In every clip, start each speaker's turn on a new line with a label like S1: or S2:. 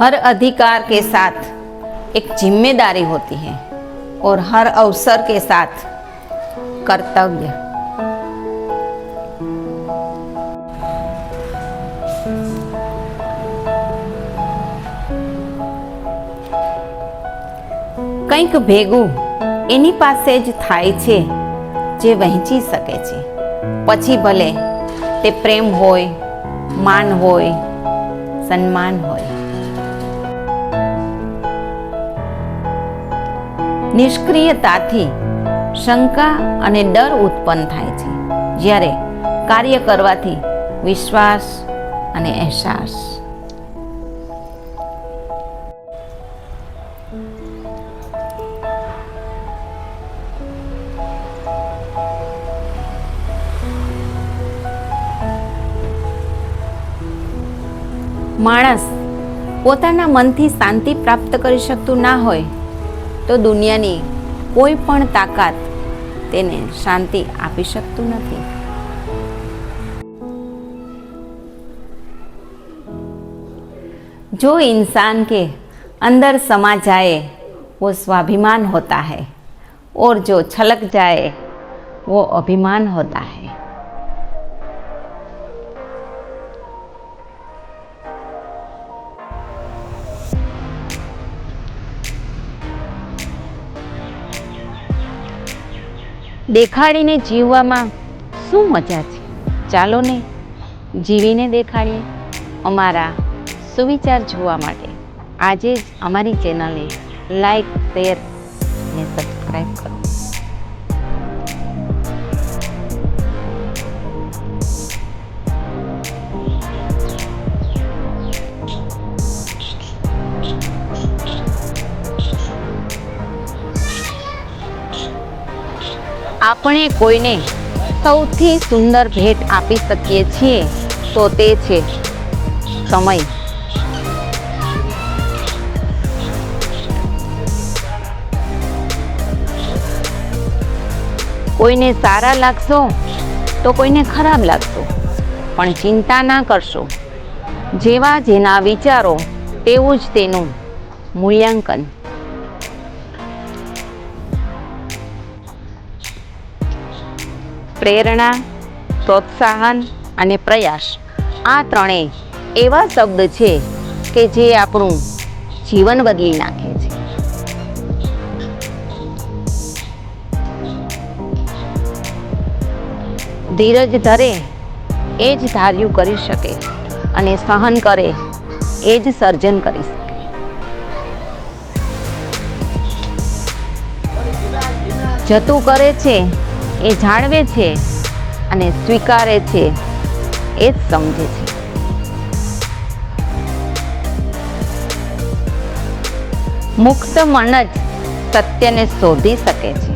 S1: हर अधिकार के साथ एक जिम्मेदारी होती है और हर अवसर के साथ कर्तव्य કંઈક ભેગું એની પાસે જ થાય છે જે વહેંચી શકે છે પછી ભલે તે પ્રેમ હોય માન હોય સન્માન હોય નિષ્ક્રિયતાથી શંકા અને ડર ઉત્પન્ન થાય છે, જ્યારે કાર્ય કરવાથી વિશ્વાસ અને અહેસાસ. માણસ પોતાના મનથી શાંતિ પ્રાપ્ત કરી શકતું ના હોય તો દુનિયાની કોઈ પણ તાકાત તેને શાંતિ આપી શકતું નથી जो इंसान के अंदर समा जाए वो स्वाभिमान होता है और जो छलक जाए वो अभिमान होता है દેખાડીને જીવવામાં શું મજા છે? ચાલો ને જીવીને દેખાડીએ અમારા સુવિચાર જોવા માટે. આજે જ અમારી ચેનલને લાઈક શેર અને સબસ્ક્રાઈબ કરો. આપણે કોઈને સૌથી સુંદર ભેટ આપી શકીએ છીએ, તો તે છે સમય. કોઈને સારા લાગશો, તો કોઈને ખરાબ લાગશો, પણ ચિંતા ના કરશો. જેવા જેના વિચારો, તેવું જ તેનું મૂલ્યાંકન. પ્રેરણા, પ્રોત્સાહન અને પ્રયાસ. આ ત્રણેય એવા શબ્દ છે કે જે આપણું જીવન બદલી નાખે છે. ધીરજ ધરે એ જ ધાર્યું કરી શકે અને સહન કરે એ જ સર્જન કરી શકે. જતું કરે છે એ જાણવે છે અને સ્વીકારે છે, એ જ સમજે છે. મુક્ત મન જ સત્યને શોધી શકે છે.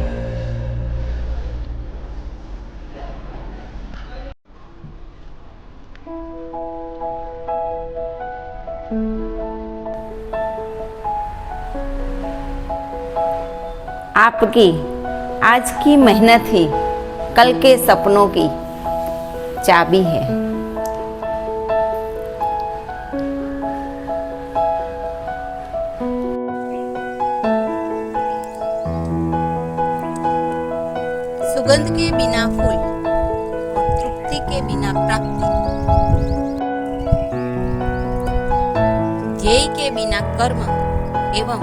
S1: આપકી आज की मेहनत ही कल के सपनों की चाबी है।
S2: सुगंध के बिना फूल, तृप्ति के बिना प्राप्ति। ध्येय के बिना कर्म एवं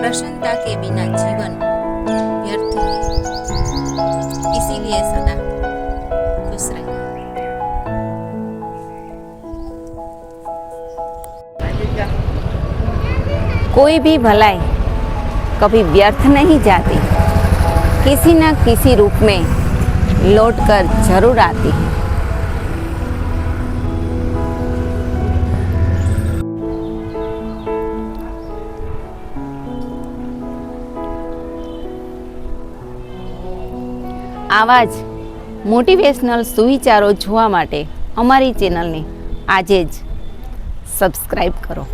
S2: प्रसन्नता के बिना जीवन। व्यर्थ है इसीलिए सदा खुश रहिए
S1: कोई भी भलाई कभी व्यर्थ नहीं जाती। किसी न किसी रूप में लौट कर ज़रूर आती है। આવા જ મોટિવેશનલ સુવિચારો જોવા માટે અમારી ચેનલને આજે જ સબસ્ક્રાઈબ કરો.